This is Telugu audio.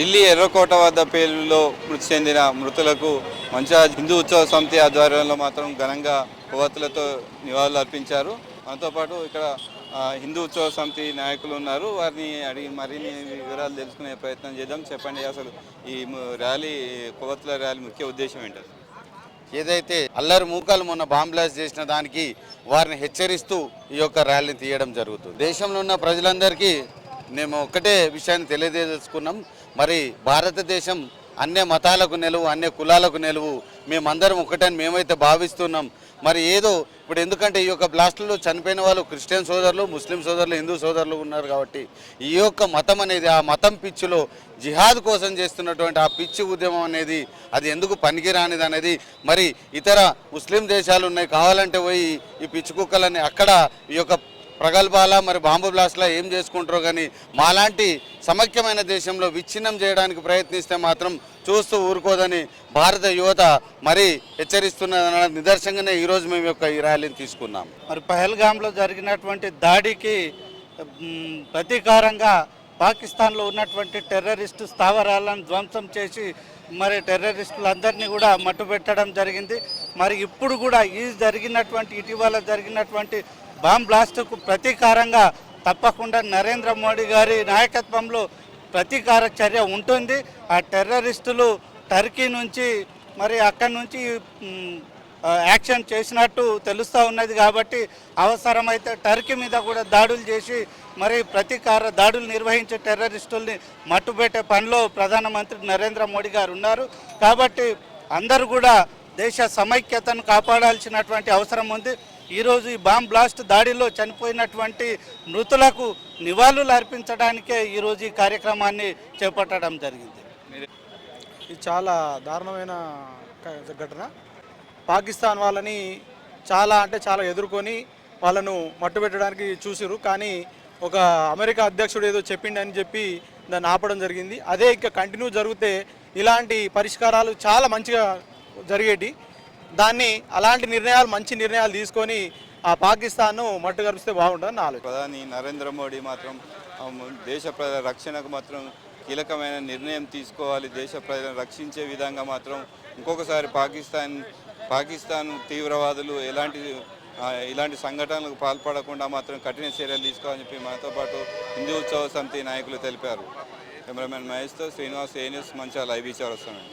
ఢిల్లీ ఎర్రకోట వద్ద పేలులో మృతి చెందిన మృతులకు మంచిగా హిందూ ఉత్సవ సమితి ఆధ్వర్యంలో మాత్రం ఘనంగా కొవ్వతులతో నివాళులు అర్పించారు. మనతో పాటు ఇక్కడ హిందూ ఉత్సవ సమితి నాయకులు ఉన్నారు. వారిని అడిగి మరిన్ని వివరాలు తెలుసుకునే ప్రయత్నం చేద్దాం. చెప్పండి అసలు ఈ ర్యాలీ కొవ్వతుల ర్యాలీ ముఖ్య ఉద్దేశం ఏంటి ఏదైతే అల్లరి మూకలు మొన్న బాంబ్ బ్లాస్ట్ చేసిన దానికి వారిని హెచ్చరిస్తూ ఈ యొక్క ర్యాలీని తీయడం జరుగుతుంది. దేశంలో ఉన్న ప్రజలందరికీ మేము ఒక్కటే విషయాన్ని తెలియజేసుకున్నాం. మరి భారతదేశం అన్ని మతాలకు నిలువు అన్ని కులాలకు నిలువు మేమందరం ఒకటని మేమైతే భావిస్తున్నాం. మరి ఏదో ఇప్పుడు ఎందుకంటే ఈ యొక్క బ్లాస్టులో చనిపోయిన వాళ్ళు క్రిస్టియన్ సోదరులు ముస్లిం సోదరులు హిందూ సోదరులు ఉన్నారు కాబట్టి ఈ యొక్క మతం అనేది ఆ మతం పిచ్చిలో జిహాద్ కోసం చేస్తున్నటువంటి ఆ పిచ్చి ఉద్యమం అనేది అది ఎందుకు పనికిరానిది అనేది మరి ఇతర ముస్లిం దేశాలు ఉన్నాయి కావాలంటే పోయి ఈ పిచ్చి కుక్కలని అక్కడ ఈ యొక్క ప్రగల్భాల మరి బాంబు బ్లాస్ట్లా ఏం చేసుకుంటారో కానీ మాలాంటి సమైక్యమైన దేశంలో విచ్ఛిన్నం చేయడానికి ప్రయత్నిస్తే మాత్రం చూస్తూ ఊరుకోదని భారత యువత మరి హెచ్చరిస్తున్న నిదర్శనంగానే ఈరోజు మేము యొక్క ఈ ర్యాలీని తీసుకున్నాం. మరి పహల్గామ్లో జరిగినటువంటి దాడికి ప్రతీకారంగా పాకిస్తాన్లో ఉన్నటువంటి టెర్రరిస్టు స్థావరాలను ధ్వంసం చేసి మరి టెర్రరిస్టులందరినీ కూడా మట్టుబెట్టడం జరిగింది. మరి ఇప్పుడు కూడా ఈ జరిగినటువంటి ఇటీవల జరిగినటువంటి బాంబ్ బ్లాస్ట్కు ప్రతీకారంగా తప్పకుండా నరేంద్ర మోడీ గారి నాయకత్వంలో ప్రతీకార చర్య ఉంటుంది. ఆ టెర్రరిస్టులు టర్కీ నుంచి మరి అక్కడి నుంచి యాక్షన్ చేసినట్టు తెలుస్తూ ఉన్నది కాబట్టి అవసరమైతే టర్కీ మీద కూడా దాడులు చేసి మరి ప్రతీకార దాడులు నిర్వహించే టెర్రరిస్టుల్ని మట్టుబెట్టే పనిలో ప్రధానమంత్రి నరేంద్ర మోడీ గారు ఉన్నారు. కాబట్టి అందరూ కూడా దేశ సమైక్యతను కాపాడాల్సినటువంటి అవసరం ఉంది. ఈరోజు ఈ బాంబ్ బ్లాస్ట్ దాడిలో చనిపోయినటువంటి మృతులకు నివాళులు అర్పించడానికే ఈరోజు ఈ కార్యక్రమాన్ని చేపట్టడం జరిగింది. ఇది చాలా దారుణమైన ఘటన. పాకిస్తాన్ వాళ్ళని చాలా అంటే చాలా ఎదుర్కొని వాళ్ళను మట్టుబెట్టడానికి చూసిరు కానీ ఒక అమెరికా అధ్యక్షుడు ఏదో చెప్పిండని చెప్పి దాన్ని ఆపడం జరిగింది. అదే ఇంకా కంటిన్యూ జరిగితే ఇలాంటి పరిష్కారాలు చాలా మంచిగా జరిగేటి. దాన్ని అలాంటి నిర్ణయాలు మంచి నిర్ణయాలు తీసుకొని ఆ పాకిస్తాన్ను మట్టు కరిపిస్తే బాగుంటుందని నా ప్రధాని నరేంద్ర మోడీ మాత్రం దేశ ప్రజల రక్షణకు మాత్రం కీలకమైన నిర్ణయం తీసుకోవాలి దేశ ప్రజలను రక్షించే విధంగా మాత్రం ఇంకొకసారి పాకిస్తాన్ పాకిస్తాన్ తీవ్రవాదులు ఎలాంటి ఇలాంటి సంఘటనలకు పాల్పడకుండా మాత్రం కఠిన చర్యలు తీసుకోవాలని చెప్పి మనతో పాటు హిందూ ఉత్సవ సమితి నాయకులు తెలిపారు. Cameraman మహేష్తో Srinivas A news Manchala IB చౌరస్తున్నాడు